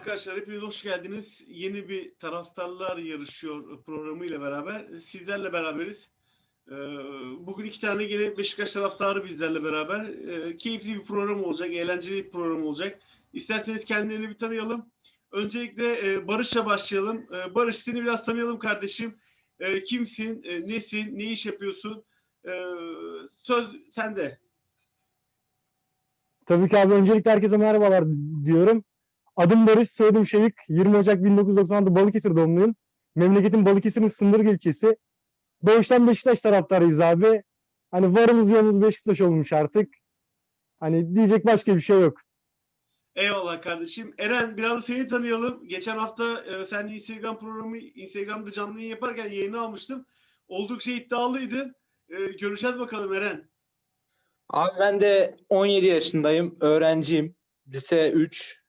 Arkadaşlar hepiniz hoş geldiniz. Yeni bir taraftarlar yarışıyor programıyla beraber. Sizlerle beraberiz. Ee, Bugün iki tane yine Beşiktaş taraftarı bizlerle beraber. Ee, Keyifli bir program olacak, eğlenceli bir program olacak. İsterseniz kendilerini bir tanıyalım. Öncelikle e, Barış'la başlayalım. Ee, Barış seni biraz tanıyalım kardeşim. Ee, Kimsin, e, nesin, ne iş yapıyorsun? Söz sende. Tabii ki abi öncelikle herkese merhabalar diyorum. Adım Barış, soyadım Şevik. 20 Ocak 1996 Balıkesir doğumluyum. Memleketim Balıkesir'in Sındırgı ilçesi. Doğuştan Beşiktaş taraftarıyız abi. Hani varımız yoğumuz Beşiktaş olmuş artık. Hani diyecek başka bir şey yok. Eyvallah kardeşim. Eren biraz da seni tanıyalım. Geçen hafta e, seninle Instagram programı, Instagram'da canlı yayın yaparken yayını almıştım. Oldukça iddialıydın. E, göreceğiz bakalım Eren. Abi ben de 17 yaşındayım. Öğrenciyim. Lise 3.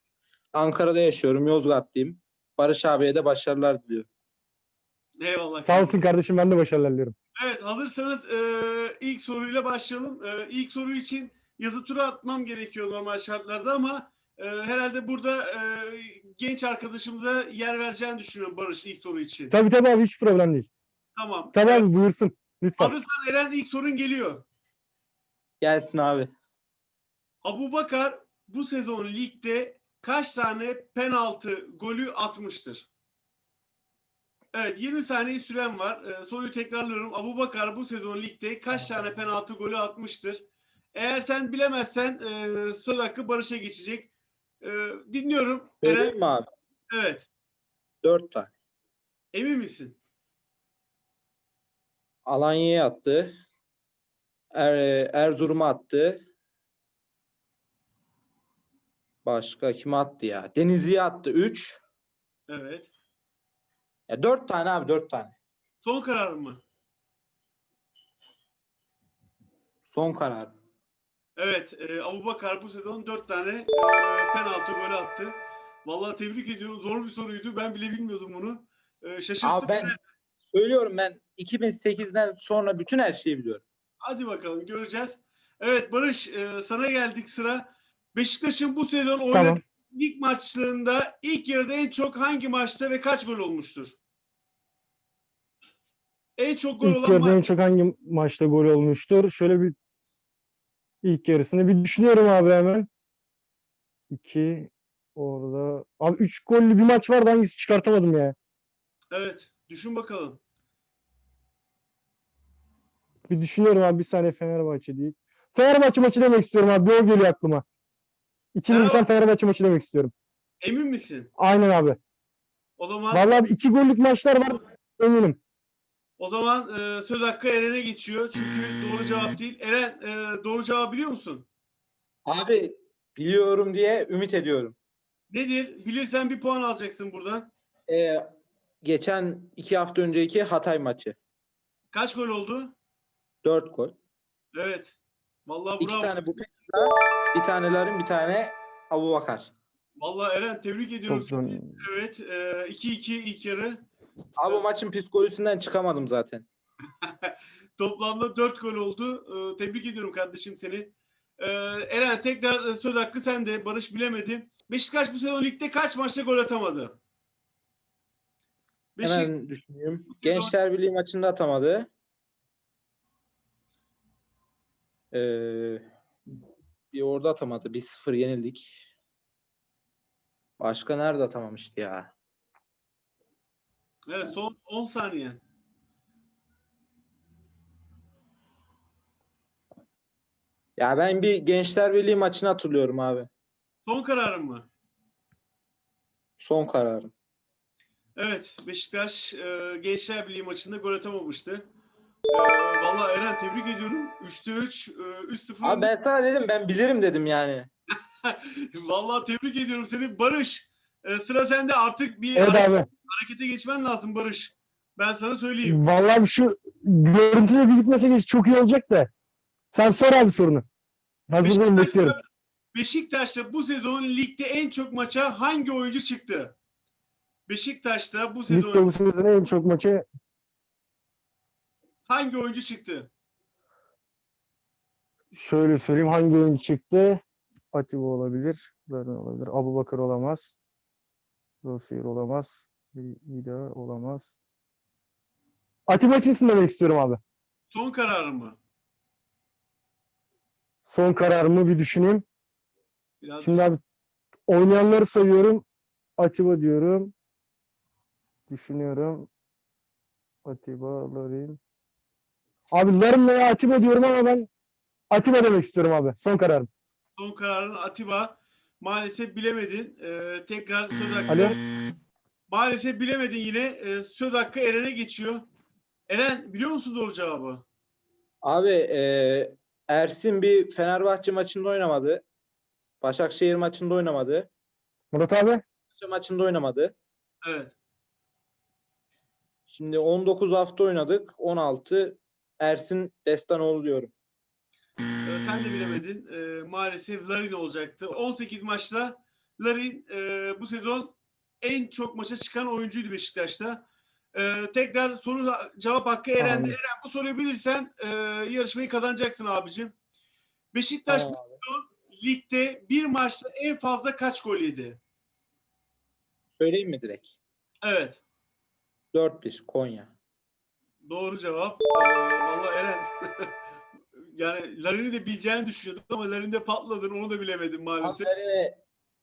Ankara'da yaşıyorum. Yozgatlıyım. Barış abiye de başarılar diliyorum. Eyvallah. Sağ olsun kardeşim ben de başarılar diliyorum. Evet hazırsanız e, ilk soruyla başlayalım. E, ilk soru için yazı tura atmam gerekiyor normal şartlarda ama e, herhalde burada e, genç arkadaşımıza yer vereceğini düşünüyorum Barış ilk soru için. Tabii tabii abi hiç problem değil. Tamam. Tabii Evet, abi buyursun. Lütfen. hazırsan Eren ilk sorun geliyor. Gelsin abi. Abu Bakar bu sezon ligde kaç tane penaltı golü atmıştır? Evet 20 saniye süren var. Ee, soruyu tekrarlıyorum. Abu Bakar bu sezon ligde kaç tane penaltı golü atmıştır? Eğer sen bilemezsen e, söz hakkı Barış'a geçecek. E, dinliyorum. Söyleyeyim Eren. mi abi? Evet. 4 tane. Emin misin? Alanya'ya attı. Er, Erzurum'a attı. Başka kime attı ya? Denizli'ye attı 3. Evet. Ya 4 tane abi 4 tane. Son karar mı? Son karar. Evet. E, Abu Bakar bu sezon 4 tane e, penaltı golü attı. Vallahi tebrik ediyorum. Zor bir soruydu. Ben bile bilmiyordum bunu. E, şaşırttı. Abi ben söylüyorum ben 2008'den sonra bütün her şeyi biliyorum. Hadi bakalım göreceğiz. Evet Barış e, sana geldik sıra. Beşiktaş'ın bu sezon oynadığı Tamam. lig maçlarında ilk yarıda en çok hangi maçta ve kaç gol olmuştur? En çok gol İlk olan yarıda en maç. çok hangi maçta gol olmuştur? Şöyle bir ilk yarısını bir düşünüyorum abi hemen. İki orada. Abi üç gollü bir maç vardı hangisi çıkartamadım ya. Evet düşün bakalım. Bir düşünüyorum abi bir saniye Fenerbahçe değil. Fenerbahçe maçı demek istiyorum abi. Bir o geliyor aklıma. İkili biten Fenerbahçe- Fenerbahçe maçı demek istiyorum. Emin misin? Aynen abi. O zaman Vallahi iki gollük maçlar var eminim. o zaman e, söz hakkı Eren'e geçiyor. Çünkü doğru cevap değil. Eren e, doğru cevabı biliyor musun? Abi biliyorum diye ümit ediyorum. Nedir? Bilirsen bir puan alacaksın buradan. Ee, geçen iki hafta önceki Hatay maçı. Kaç gol oldu? 4 gol. Evet. Vallahi İki bravo. tane bu bir tanelerin bir tane Abu Bakar. Vallahi Eren tebrik ediyorum. Çok zor. Evet. e, 2-2 ilk yarı. Abi bu maçın psikolojisinden çıkamadım zaten. Toplamda 4 gol oldu. Ee, tebrik ediyorum kardeşim seni. Ee, Eren tekrar e, söz hakkı sende. Barış bilemedi. Beşiktaş bu sezon ligde kaç maçta gol atamadı? Beşik... Hemen düşünüyorum. Gençler Birliği maçında atamadı. Ee, bir orada atamadı. 1-0 yenildik. Başka nerede atamamıştı ya? Evet son 10 saniye. Ya ben bir Gençler Birliği maçını hatırlıyorum abi. Son kararın mı? Son kararım. Evet Beşiktaş e, Gençler Birliği maçında gol atamamıştı. E, vallahi Eren tebrik ediyorum. 3'te 3, e, 3-0. Abi ben sana dedim ben bilirim dedim yani. Vallahi tebrik ediyorum seni. Barış e, sıra sende artık bir Evet hare- abi. harekete geçmen lazım Barış. Ben sana söyleyeyim. Vallahi şu görüntüyle bir gitmese çok iyi olacak da. Sen sor abi sorunu. Hazırlayın bekliyorum. Beşiktaş'ta, Beşiktaş'ta bu sezon ligde en çok maça hangi oyuncu çıktı? Beşiktaş'ta bu Ligde sezon bu sezon en çok maçı hangi oyuncu çıktı? şöyle söyleyeyim hangi oyuncu çıktı? Atiba olabilir. Zaten olabilir. Abu Bakar olamaz. Rosyer olamaz. Vida olamaz. Atiba Hutchinson demek istiyorum abi. Son kararı mı? Son kararımı bir düşüneyim. Biraz Şimdi abi oynayanları sayıyorum. Atiba diyorum. Düşünüyorum. Atiba, Larin. Abi Larin veya Atiba diyorum ama ben Atiba demek istiyorum abi. Son kararım. son kararın Atiba. Maalesef bilemedin. Ee, tekrar söz hakkı. Alo. Maalesef bilemedin yine. Ee, söz hakkı Eren'e geçiyor. Eren biliyor musun doğru cevabı? Abi e, Ersin bir Fenerbahçe maçında oynamadı. Başakşehir maçında oynamadı. Murat abi. Fenerbahçe maçında oynamadı. Evet. Şimdi 19 hafta oynadık. 16 Ersin Destanoğlu diyorum. Ee, sen de bilemedin. Ee, maalesef Larin olacaktı. 18 maçla Larin e, bu sezon en çok maça çıkan oyuncuydu Beşiktaş'ta. Ee, tekrar soru cevap hakkı Eren'de. Tamam. Eren bu soruyu bilirsen e, yarışmayı kazanacaksın abicim. Beşiktaş Tamam abi. ligde bir maçta en fazla kaç gol yedi? Söyleyeyim mi direkt? Evet. 4-1 Konya. Doğru cevap. Ee, Valla Eren yani Larin'i de bileceğini düşünüyordum ama Larin'de patladın onu da bilemedim maalesef. Larin'i,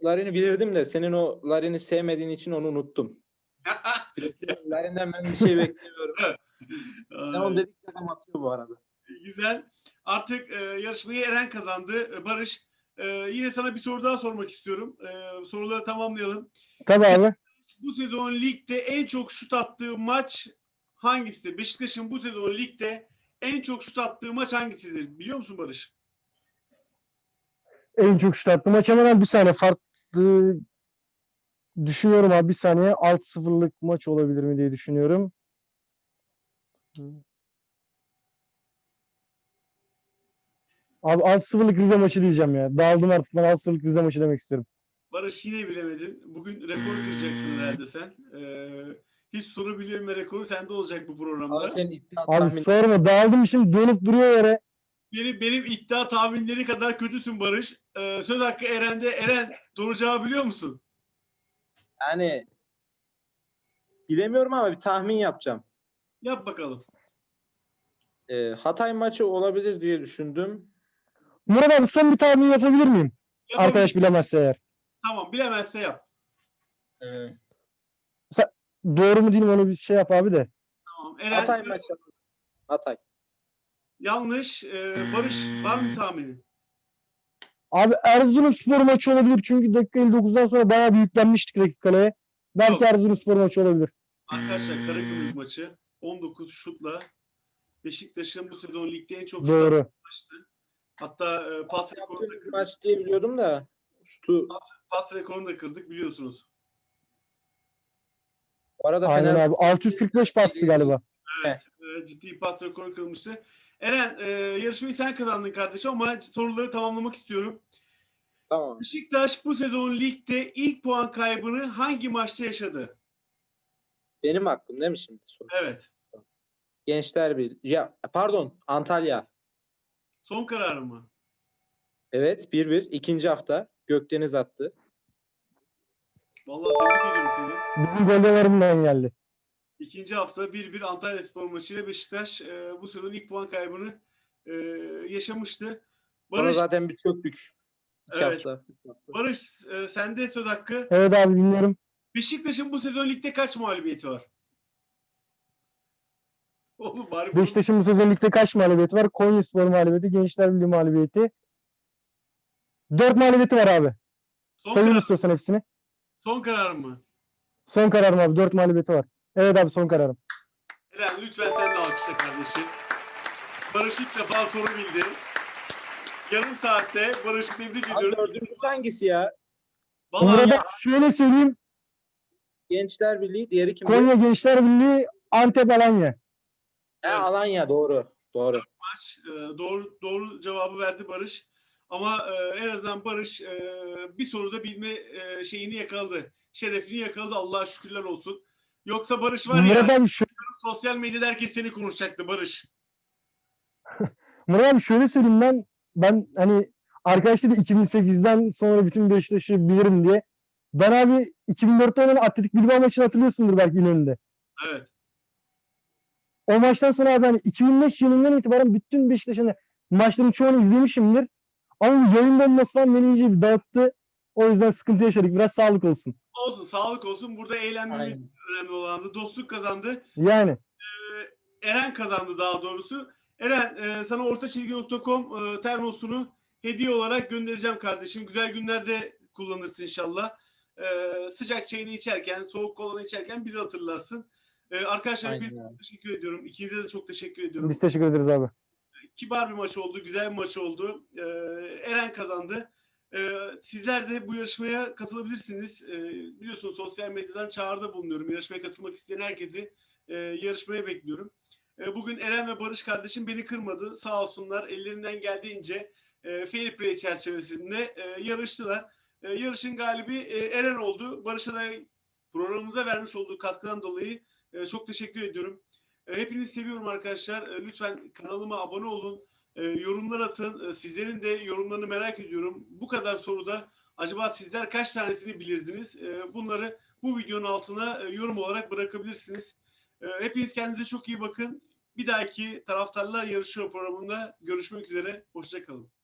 Larin'i bilirdim de senin o Larin'i sevmediğin için onu unuttum. Larin'den ben bir şey beklemiyorum. Onu dedik adam atıyor bu arada. Güzel. Artık e, yarışmayı Eren kazandı. E, Barış e, yine sana bir soru daha sormak istiyorum. E, soruları tamamlayalım. Tabii abi. Bu sezon ligde en çok şut attığı maç hangisidir? Beşiktaş'ın bu sezon ligde en çok şut attığı maç hangisidir? Biliyor musun Barış? En çok şut attım. Maç hemen bir saniye farklı düşünüyorum abi bir saniye. 6-0'lık maç olabilir mi diye düşünüyorum. Abi 6-0'lık Rize maçı diyeceğim ya. Dağıldım artık ben 6-0'lık Rize maçı demek istiyorum. Barış yine bilemedin. Bugün rekor kıracaksın herhalde sen. E, hiç soru bilmeme rekoru sende olacak bu Abi programda. senin iddia Abi tahmini- sorma dağıldım şimdi dönüp duruyor yere. Benim, benim iddia tahminleri kadar kötüsün Barış. E, söz hakkı Eren'de. Eren doğru cevabı biliyor musun? yani bilemiyorum ama bir tahmin yapacağım. Yap bakalım. Ee, Hatay maçı olabilir diye düşündüm. Murat abi son bir tahmin yapabilir miyim? Yapabilir- Arkadaş bilemezse eğer. Tamam bilemezse yap. Ee, Doğru mu değil mi onu bir şey yap abi de. Tamam. Eren Hatay maçı. Hatay. yanlış. E, Barış var mı tahminin? Abi Erzurumspor maçı olabilir çünkü dakika 59'dan sonra bayağı bir yüklenmiştik rakip kaleye. Belki Yok. Erzurumspor maçı olabilir. Arkadaşlar Karagümrük maçı 19 şutla Beşiktaş'ın bu sezon ligde en çok şut Doğru. atmıştı. Hatta e, pas rekorunu da kırdık. maç diye biliyordum da şutu Pas rekorunu da kırdık biliyorsunuz. Bu arada Aynen Fener abi. 645 bastı galiba. Evet. e, ciddi pas rekoru kırılmıştı. Eren e, yarışmayı sen kazandın kardeşim ama soruları tamamlamak istiyorum. tamam. Beşiktaş bu sezon ligde ilk puan kaybını hangi maçta yaşadı? Benim hakkım değil mi şimdi? soru? Evet. Gençler bir. Ya pardon Antalya. Son kararı mı? Evet 1-1. İkinci hafta Gökdeniz attı. Vallahi tebrik ediyorum seni. Bizim gollerinden geldi. İkinci hafta 1-1 Antalya Spor maçıyla Beşiktaş e, bu sezon ilk puan kaybını e, yaşamıştı. Sonra Barış, zaten bir çöktük. İki Evet. hafta. Barış e, sende söz hakkı. Evet abi dinliyorum. Beşiktaş'ın bu sezon ligde kaç mağlubiyeti var? Oğlum bari bunu- Beşiktaş'ın bu sezon ligde kaç mağlubiyeti var? Konyaspor mağlubiyeti, Gençler Birliği mağlubiyeti. 4 mağlubiyeti var abi. son, Sayın karar, istiyorsan hepsini. Son karar mı? Son kararım abi. 4 mağlubiyeti var. Evet abi son kararım. Eren lütfen sen de alkışla kardeşim. Barış ilk defa soru bildi. Yarım saatte Barış'ı tebrik Abi ediyorum. dördüncüsü hangisi ya? Vallahi Burada şöyle söyleyeyim. Gençler Birliği. Diğeri kimdi? Konya Gençler Birliği, Antep Alanya. Evet. Alanya doğru. Doğru. maç e, doğru doğru cevabı verdi Barış. Ama e, en azından Barış e, bir soruda bilme e, şeyini yakaladı. Şerefini yakaladı. Allah'a şükürler olsun. Yoksa Barış var ya Murat abi, şö- sosyal medyada herkes seni konuşacaktı Barış. Murat abi şöyle söyleyeyim ben ben hani arkadaşlar da 2008'den sonra bütün Beşiktaş'ı bilirim diye Ben abi 2004'te oynanan Atletik Bilbao maçını hatırlıyorsundur belki İnönü'nde. Evet. O maçtan sonra abi hani 2005 yılından itibaren bütün Beşiktaş'ın hani maçların çoğunu izlemişimdir. Ama bu falan beni iyice bir dağıttı. O yüzden sıkıntı yaşadık. Biraz sağlık olsun. Olsun, sağlık olsun. Burada eğlenmemiz Aynen. önemli olandı. Dostluk kazandı. Yani Eren kazandı daha doğrusu. Eren e, sana ortaçizgi.com e, termosunu hediye olarak göndereceğim kardeşim. Güzel günlerde kullanırsın inşallah. E, sıcak çayını içerken, soğuk kolanı içerken bizi hatırlarsın. E, arkadaşlar Aynen teşekkür ediyorum. İkinize de çok teşekkür ediyorum. biz teşekkür ederiz abi. Kibar bir maç oldu, güzel bir maç oldu. E, Eren kazandı. E, sizler de bu yarışmaya katılabilirsiniz. E, biliyorsunuz sosyal medyadan çağrıda bulunuyorum. Yarışmaya katılmak isteyen herkesi e, yarışmaya bekliyorum. E, Bugün Eren ve Barış kardeşim beni kırmadı. Sağ olsunlar ellerinden geldiğince e, fair play çerçevesinde e, yarıştılar. E, yarışın galibi e, Eren oldu. Barış'a da programımıza vermiş olduğu katkıdan dolayı e, çok teşekkür ediyorum. E, hepinizi seviyorum arkadaşlar. E, lütfen kanalıma abone olun. E, yorumlar atın. Sizlerin de yorumlarını merak ediyorum. Bu kadar soruda acaba sizler kaç tanesini bilirdiniz? Bunları bu videonun altına yorum olarak bırakabilirsiniz. Hepiniz kendinize çok iyi bakın. Bir dahaki Taraftarlar Yarışıyor programında görüşmek üzere. Hoşçakalın.